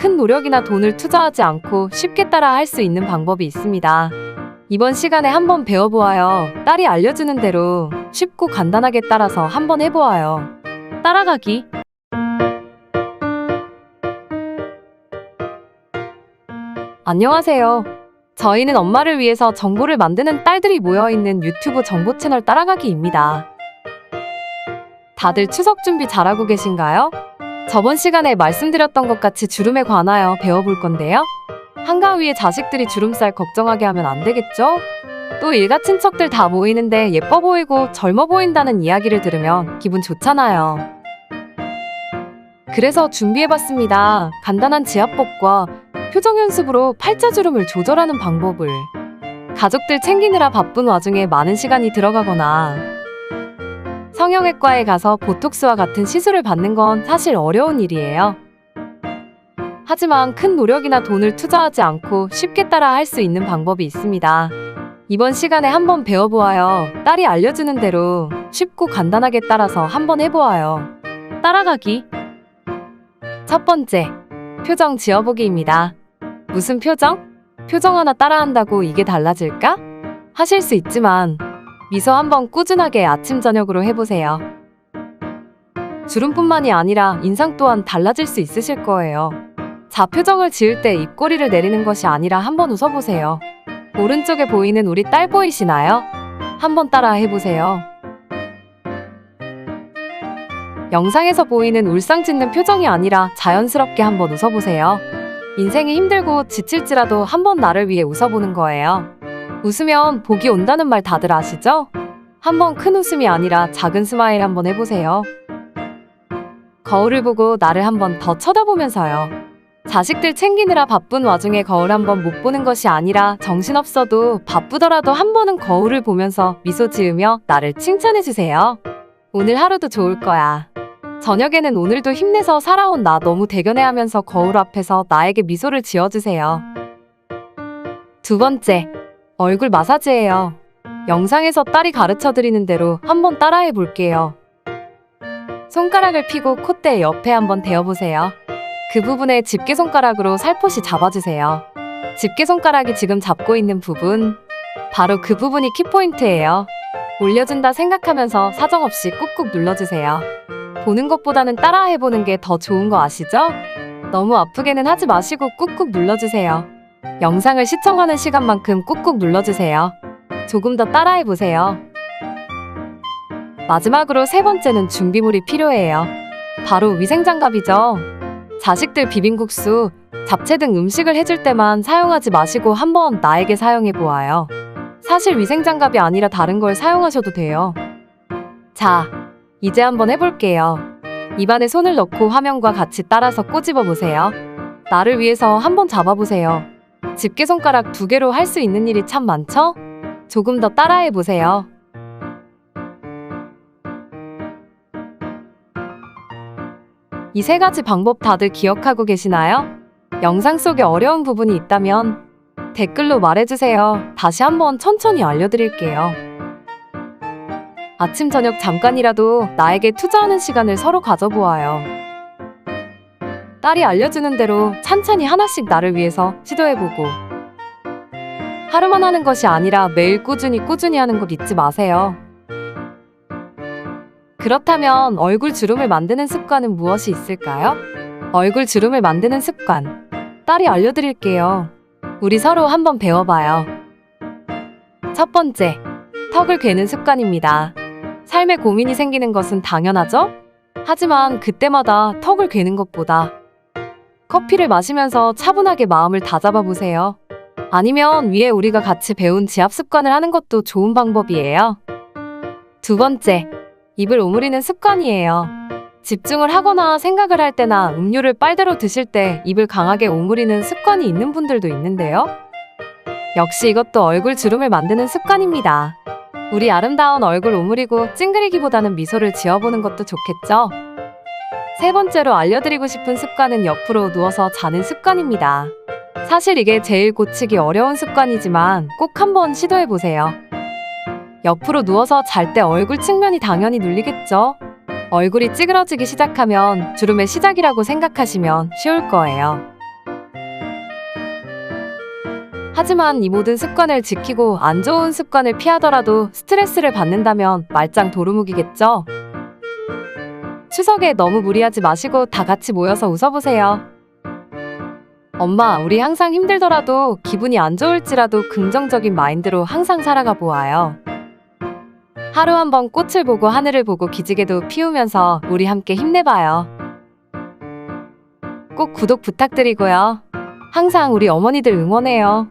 큰 노력이나 돈을 투자하지 않고 쉽게 따라 할 수 있는 방법이 있습니다. 이번 시간에 한번 배워보아요. 딸이 알려주는 대로 쉽고 간단하게 따라서 한번 해보아요. 따라가기. 안녕하세요. 저희는 엄마를 위해서 정보를 만드는 딸들이 모여있는 유튜브 정보 채널 따라가기입니다. 다들 추석 준비 잘하고 계신가요? 저번 시간에 말씀드렸던 것 같이 주름에 관하여 배워볼 건데요. 한가위에 자식들이 주름살 걱정하게 하면 안 되겠죠? 또 일가 친척들 다 모이는데 예뻐 보이고 젊어 보인다는 이야기를 들으면 기분 좋잖아요. 그래서 준비해봤습니다. 간단한 지압법과 표정 연습으로 팔자주름을 조절하는 방법을. 가족들 챙기느라 바쁜 와중에 많은 시간이 들어가거나 성형외과에 가서 보톡스와 같은 시술을 받는 건 사실 어려운 일이에요. 하지만 큰 노력이나 돈을 투자하지 않고 쉽게 따라 할 수 있는 방법이 있습니다. 이번 시간에 한번 배워보아요. 딸이 알려주는 대로 쉽고 간단하게 따라서 한번 해보아요. 따라가기. 첫 번째, 표정 지어보기입니다. 무슨 표정? 표정 하나 따라한다고 이게 달라질까? 하실 수 있지만 미소 한번 꾸준하게 아침 저녁으로 해보세요. 주름뿐만이 아니라 인상 또한 달라질 수 있으실 거예요. 자, 표정을 지을 때 입꼬리를 내리는 것이 아니라 한번 웃어보세요. 오른쪽에 보이는 우리 딸 보이시나요? 한번 따라 해보세요. 영상에서 보이는 울상 짓는 표정이 아니라 자연스럽게 한번 웃어보세요. 인생이 힘들고 지칠지라도 한번 나를 위해 웃어보는 거예요. 웃으면 복이 온다는 말 다들 아시죠? 한번 큰 웃음이 아니라 작은 스마일 한번 해보세요. 거울을 보고 나를 한번 더 쳐다보면서요. 자식들 챙기느라 바쁜 와중에 거울 한번 못 보는 것이 아니라 정신없어도 바쁘더라도 한 번은 거울을 보면서 미소 지으며 나를 칭찬해주세요. 오늘 하루도 좋을 거야. 저녁에는 오늘도 힘내서 살아온 나 너무 대견해 하면서 거울 앞에서 나에게 미소를 지어주세요. 두 번째, 얼굴 마사지예요. 영상에서 딸이 가르쳐 드리는 대로 한번 따라해 볼게요. 손가락을 펴고 콧대 옆에 한번 대어보세요. 그 부분에 집게 손가락으로 살포시 잡아주세요. 집게 손가락이 지금 잡고 있는 부분, 바로 그 부분이 키포인트예요. 올려준다 생각하면서 사정없이 꾹꾹 눌러주세요. 보는 것보다는 따라 해보는 게 더 좋은 거 아시죠? 너무 아프게는 하지 마시고 꾹꾹 눌러주세요. 영상을 시청하는 시간만큼 꾹꾹 눌러주세요. 조금 더 따라해보세요. 마지막으로 세 번째는 준비물이 필요해요. 바로 위생장갑이죠. 자식들 비빔국수, 잡채 등 음식을 해줄 때만 사용하지 마시고 한번 나에게 사용해 보아요. 사실 위생장갑이 아니라 다른 걸 사용하셔도 돼요. 자, 이제 한번 해볼게요. 입안에 손을 넣고 화면과 같이 따라서 꼬집어 보세요. 나를 위해서 한번 잡아보세요. 집게 손가락 두 개로 할 수 있는 일이 참 많죠? 조금 더 따라해 보세요. 이 세 가지 방법 다들 기억하고 계시나요? 영상 속에 어려운 부분이 있다면 댓글로 말해주세요. 다시 한번 천천히 알려드릴게요. 아침, 저녁 잠깐이라도 나에게 투자하는 시간을 서로 가져보아요. 딸이 알려주는 대로 찬찬히 하나씩 나를 위해서 시도해보고 하루만 하는 것이 아니라 매일 꾸준히 꾸준히 하는 것 잊지 마세요. 그렇다면 얼굴 주름을 만드는 습관은 무엇이 있을까요? 얼굴 주름을 만드는 습관. 딸이 알려드릴게요. 우리 서로 한번 배워봐요. 첫 번째, 턱을 괴는 습관입니다. 삶에 고민이 생기는 것은 당연하죠? 하지만 그때마다 턱을 괴는 것보다 커피를 마시면서 차분하게 마음을 다잡아 보세요. 아니면 위에 우리가 같이 배운 지압 습관을 하는 것도 좋은 방법이에요. 두 번째, 입을 오므리는 습관이에요. 집중을 하거나 생각을 할 때나 음료를 빨대로 드실 때 입을 강하게 오므리는 습관이 있는 분들도 있는데요. 역시 이것도 얼굴 주름을 만드는 습관입니다. 우리 아름다운 얼굴 오므리고 찡그리기보다는 미소를 지어보는 것도 좋겠죠? 세 번째로 알려드리고 싶은 습관은 옆으로 누워서 자는 습관입니다. 사실 이게 제일 고치기 어려운 습관이지만 꼭 한번 시도해보세요. 옆으로 누워서 잘 때 얼굴 측면이 당연히 눌리겠죠? 얼굴이 찌그러지기 시작하면 주름의 시작이라고 생각하시면 쉬울 거예요. 하지만 이 모든 습관을 지키고 안 좋은 습관을 피하더라도 스트레스를 받는다면 말짱 도루묵이겠죠? 추석에 너무 무리하지 마시고 다 같이 모여서 웃어보세요. 엄마, 우리 항상 힘들더라도 기분이 안 좋을지라도 긍정적인 마인드로 항상 살아가 보아요. 하루 한 번 꽃을 보고 하늘을 보고 기지개도 피우면서 우리 함께 힘내봐요. 꼭 구독 부탁드리고요. 항상 우리 어머니들 응원해요.